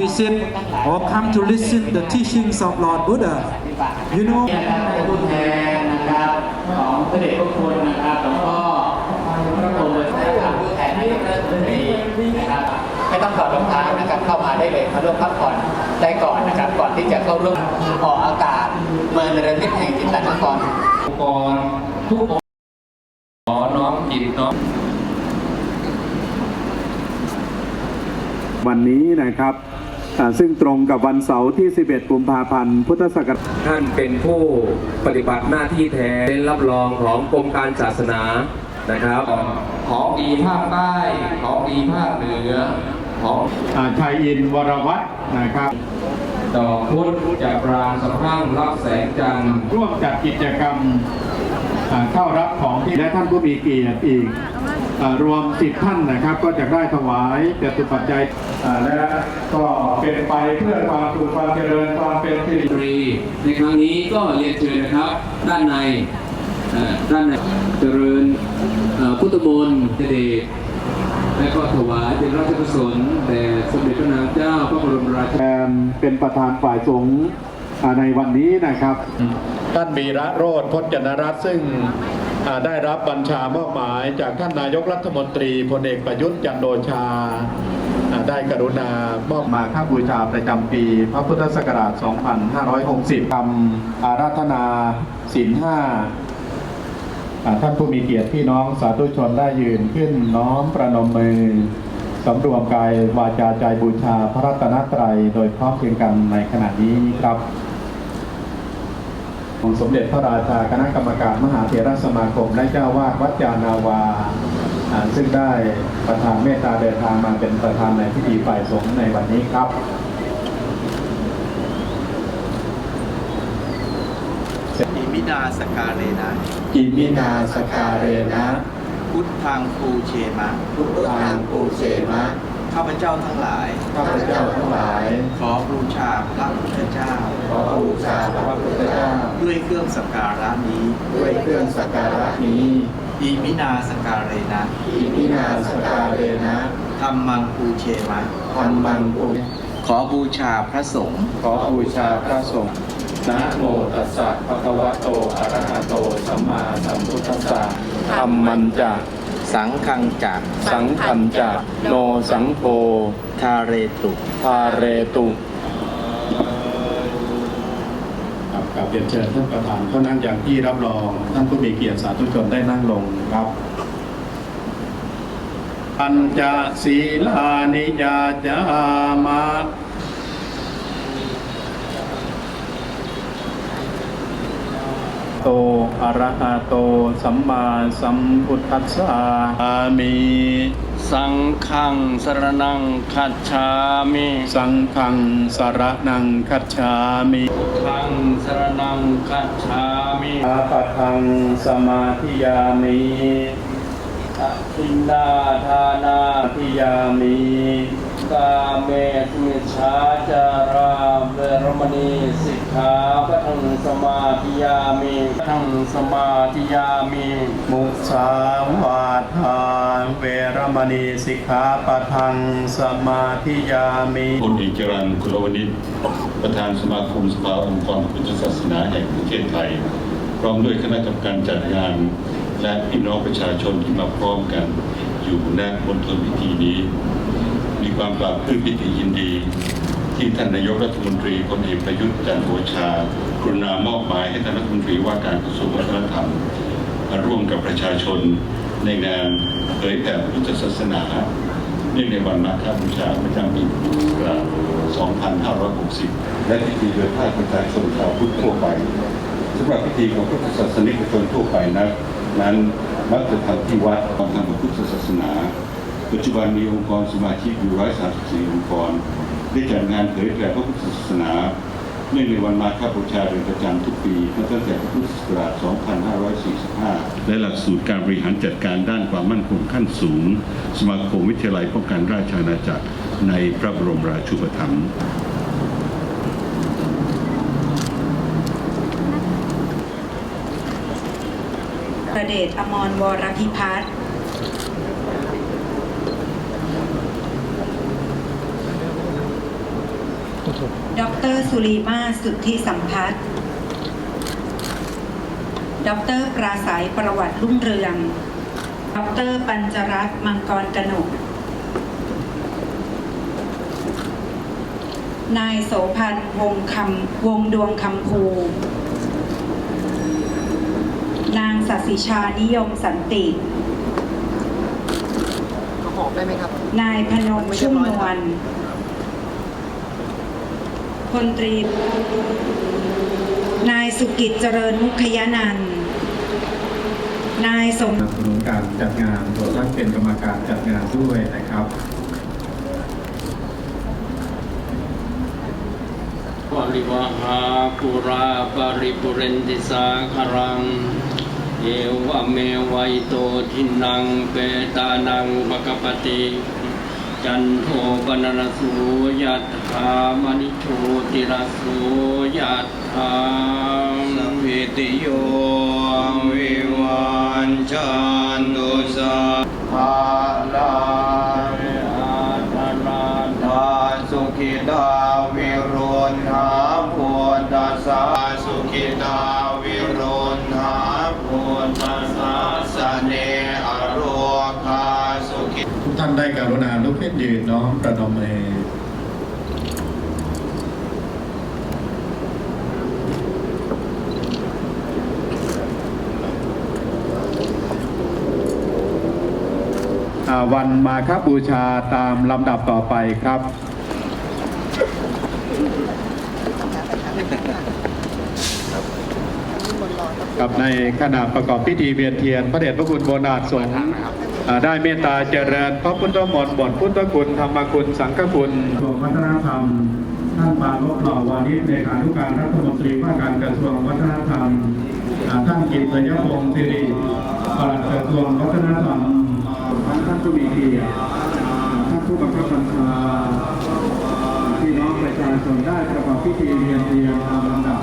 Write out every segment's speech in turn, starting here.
visit or come to listen the teachings of Lord Buddha. You know, ผู้แทนนะครับของพระเดชพระคุณนะครับหลวงพ่อพระบรมศาสดาผู้แทนนายกรัฐมนตรีนะครับไม่ต้องถอดรองเท้านะครับเข้ามาได้เลยมาร่วมพักผ่อนได้ก่อนนะครับก่อนที่จะเข้าร่วมออกอากาศเมืองนรมิตแห่งจิตตนครก่อนทุกองค์ขอน้อมจิตน้อมวันนี้นะครับ ซึ่งตรงกับวันเสาร์ที่ 11 กุมภาพันธ์ พุทธศักราช ท่านเป็นผู้ปฏิบัติหน้าที่แทนเป็นรับรองของกรมการศาสนานะครับ ของดีภาคใต้ ของดีภาคเหนือ ของอ่าชัยอินทร์วรวัฒน์นะครับดอกพุธจากรางสะพรั่งรับแสงจันทร์ร่วมจัดกิจกรรมอ่าเข้ารับของที่และท่านผู้มีเกียรติอีกอา รวม10ท่านนะครับ ก็จะได้ถวายจตุปัจจัยอ่าและก็เป็นไปเพื่อความสุขความเจริญความเป็นสิริตรีในครั้งนี้ก็เรียนเชิญนะครับ ด้านในเอ่อด้านในเจริญเอ่อพุทธมนต์เจเดชและก็ถวายเป็นราชกุศลแด่สมเด็จพระนางเจ้าพระบรมราชแทนเป็นประธานฝ่ายสงฆ์อ่าในวันนี้นะครับ ท่านวีระโรธพจนรัตน์ซึ่งได้รับบัญชามอบหมายจากท่านนายกรัฐมนตรีพลเอกประยุทธ์จันทร์โอชา ได้กรุณามอบมาค่าบูชาประจำปี พระพุทธศักราช 2560ทำอาราธนาศีลห้าอ่าท่านผู้มีเกียรติพี่น้องสาธุชนได้ยืนขึ้นน้อมประนมมือสำรวมกายวาจาใจบูชาพระรัตนตรัยโดยพร้อมเพรียงกันในขณะนี้ครับ องค์สมเด็จพระราชาคณะกรรมการมหาเถรสมาคม และเจ้าวาดวัดยานาวาอ่าซึ่งได้ประธานเมตตาเดินทางมาเป็นประธานในพิธีฝ่ายสงฆ์ในวันนี้ครับอิมินาสการเรนะอิมินาสการเรนะพุทธังปูเชมะทุกทางปูเสมะข้าพเจ้าทั้งหลาย ข้าพเจ้าทั้งหลาย ขอบูชาพระพุทธเจ้า ขอบูชาพระพุทธเจ้าด้วยเครื่องสักการะนี้ ด้วยเครื่องสักการะนี้อิมินาสการเรนะอิมินาสการเรนะธรรมังปูเชมะธรรมังปุขอบูชาพระสงฆ์ขอบูชาพระสงฆ์นะโมตัสสะภะคะวะโตอะระหะโตสัมมาสัมพุทธัสสะธรรมันจะสังฆังจากสังขันจะโนสังโฆทาเรตุทาเรตุครับ กับเรียนเชิญท่านประธานเขานั่งอย่างที่รับรองท่านผู้มีเกียรติสาธุชนได้นั่งลงครับปัญจศีลานิยาจามา โตอะระหะโต สัมมาสัมพุทธัสสะอามิสังฆังสรนังคัจฉามิ สังฆังสารนังคัจฉามิทังสรนังคัจฉามิอาปะทังสมาธิยามิทินดาทานาทิยามิ กาเมสมิชาจาราเวรมณีสิก ขาปะทังสมาธิยามิปะทังสมาธิยามิมุสาวาทาเวรมณีสิกขาปะทังสมาธิยามิพลเอกจรัญคุลวณิชประธานสมาคมสภาองค์กรพุทธศาสนาแห่งประเทศไทย พร้อมด้วยคณะกรรมการจัดงาน และพี่น้องประชาชนที่มาพร้อมกันอยู่ณบนทนพิธีนี้ มีความปราบปลื้มปิติยินดี ที่ท่านนายกรัฐมนตรีพลเอกประยุทธ์จันทร์โอชากรุณามอบหมายให้ท่านรัฐมนตรีว่าการกระทรวงวัฒนธรรมมาร่วมกับประชาชนในงานเผยแผ่พุทธศาสนาเนื่องในวันมาฆบูชาประจำปีพุทธศักราช2560 และพิธีโดยภาคประชาชนชาวพุทธทั่วไปสำหรับพิธีของพุทธศาสนิกชนทั่วไปนะนั้นมักจะทำที่วัดของทางพระพุทธศาสนา ปัจจุบันมีองค์กรสมาชิกอยู่ 134 องค์กร ได้จัดงานเผยแผ่พระพุทธศาสนาเนื่องในวันมาฆบูชาเป็นประจำทุกปีตั้งแต่พุทธศักราช 2545 และหลักสูตรการบริหารจัดการด้านความมั่นคงขั้นสูง สมาคมวิทยาลัยป้องกันราชอาณาจักรในพระบรมราชูปถัมภ์ประเดชอมรวรพิพัฒน์ ดรสุรีมาศสุทธิสัมพัฒน์ดรปราศัยประวัติรุ่งเรือง ดรปัญจรัตน์มังกรกนก นายโสพันธ์วงคำวงดวงคำภู นางสัสิชานิยมสันตินายพนมชุ่มนวล พลตรี นายสุกิจเจริญมุขยนันท์นายสมสนับสนุนการจัดงานตัวท่านเป็นกรรมการจัดงานด้วยนะครับปริวหาปุราปริปุเรนติสาคารัง เอวเมวัยโตทินังเปตานังปกปติ จันโทปนรสูยัตถามณิโชติรสูยัตถาสัพพิติโยวิวันจันตุสาภาลา ยืนมประนมมืออ่าวันมาคบูชาตามลำดับต่อไปครับกับในขณะประกอบพิธีเวียนเทียน พระเดชพระคุณโบนาถสงฆ์ ได้เมตตาเจริญพระพุทธมนต์บทพุทธคุณธรรมคุณสังฆคุณกรมวัฒนธรรม ท่านปานพหล่อวานิชเลขานุการรัฐมนตรีว่าการกระทรวงวัฒนธรรมท่านกิตติยพงศ์สิริปลัดกระทรวงวัฒนธรรมท่านผู้มีเกียรติท่านผู้บังคับบัญชาพี่น้องประชาชนได้ประกอบพิธีเวียนเทียนตามลำดับ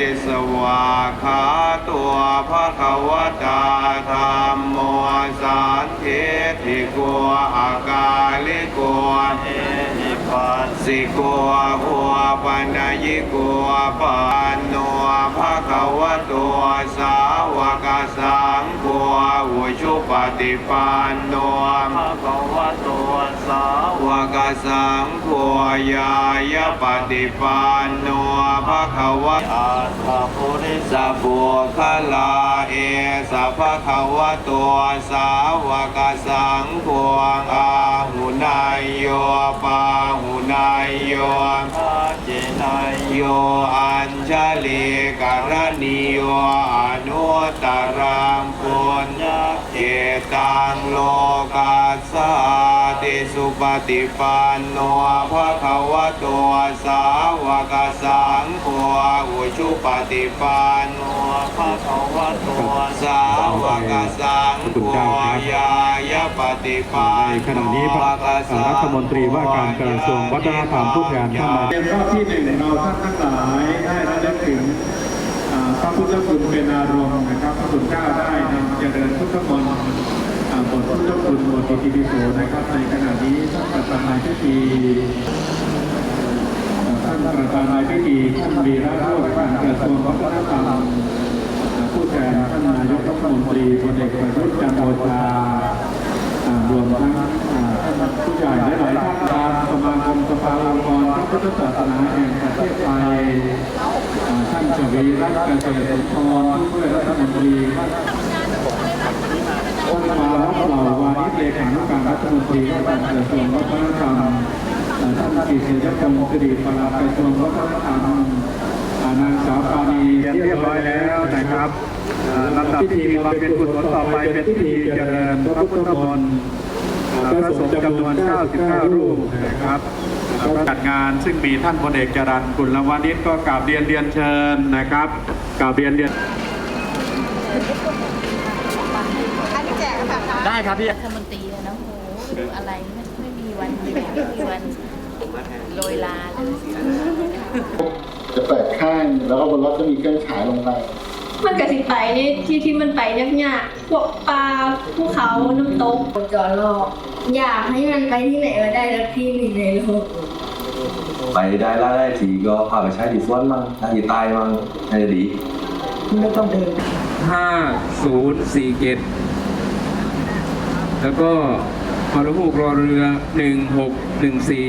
ติสวาคาตัวพระขวตาธรรมโมสารเทติโกอากาลิโกเอหิปัสสิโกหัวปัญญิโกปันโนภะคะวตัวสาวกสังโฆอุชุป ฏิปันโนภะคะวะโตสาวกสังโฆยายะปฏิปันโนภะคะวะอาตาปุริสะบุคลาเอสะภะคะวะโตสาวกสังโฆอาหุนายโยปาหุนายโยอาเจนายโยอัญชลีกรณีโยอนุ ตรังปุญญเจตังโลกัสสาติสุปฏิปันโนภะคะวะโตสาวกสังโฆอุชุปฏิปันโนภะคะวะโตสาวกสังโฆยายะปฏิปันในขณะนี้พระรัฐมนตรีว่าการกระทรวงวัฒนธรรมผู้แทนท่านมาเป็นรอบที่หนึ่งเราท่านทั้งหลายได้ระลึกถึง พระพุทธคุณเป็นอารมณ์นะครับพระคุณเจ้าได้นำเจริญพุทธมนต์บทพุทธคุณบทอิติปิโสนะครับ ในขณะนี้ท่านประธานในพิธีท่านประธานในพิธีท่านวีระโรจน์การกระทรวงวัฒนธรรมผู้แทนท่านนายกรัฐมนตรีพลเอกประยุทธ์จันทร์โอชารวมทั้งผู้ใหญ่หลายท่านตามสมาคมสภาองค์กรพระพุทธศาสนาแห่งประเทศไทยาท่านชวีรัตน์เกษตรสุนทรผู้ช่วยรัฐมนตรีท่านท่านมารับเหล่าวานิชเลขานุการรัฐมนตรีว่าการกระทรวงวัฒนธรรมท่านกิติยพงศ์สิริปลัดกระทรวงวัฒนธรรมอ่านางสาวปานีเรียบร้อยแล้วนะครับลำดับพิธีมาเป็นกุศลต่อไปเป็นพิธีเจริญพระพุทธมนต์พระสงฆ์จำนวน 99 รูปนะครับ จัดงาน ซึ่งมีท่านพลเอกจรัญกุลวานิชก็กราบเรียนเรียนเชิญนะครับกราบเรียนเรียนได้ครับพี่รัฐมนตรีนะโหดูอะไรไม่ไม่มีวันแบบไม่มีวันโรยลาเลยจะเปิดข้างแล้วก็บนรถก็มีเครื่องฉายลงไป มันกสิไปนี่ที่ที่มันไปยากๆพวกปลาภูเขาน้ำตกจอดรออยากให้มันไปที่ไหนก็ได้แล้วที่หนึ่งในโลกไปได้แล้วได้ทีก็พาไปใช้ดีส่วนมั่งถ้าอยู่ใต้มั่งน่าจะดีห้าศูนย์สี่เจ็ดแล้วก็พอรหูกรอเรือหนึ่งหกหนึ่งสี่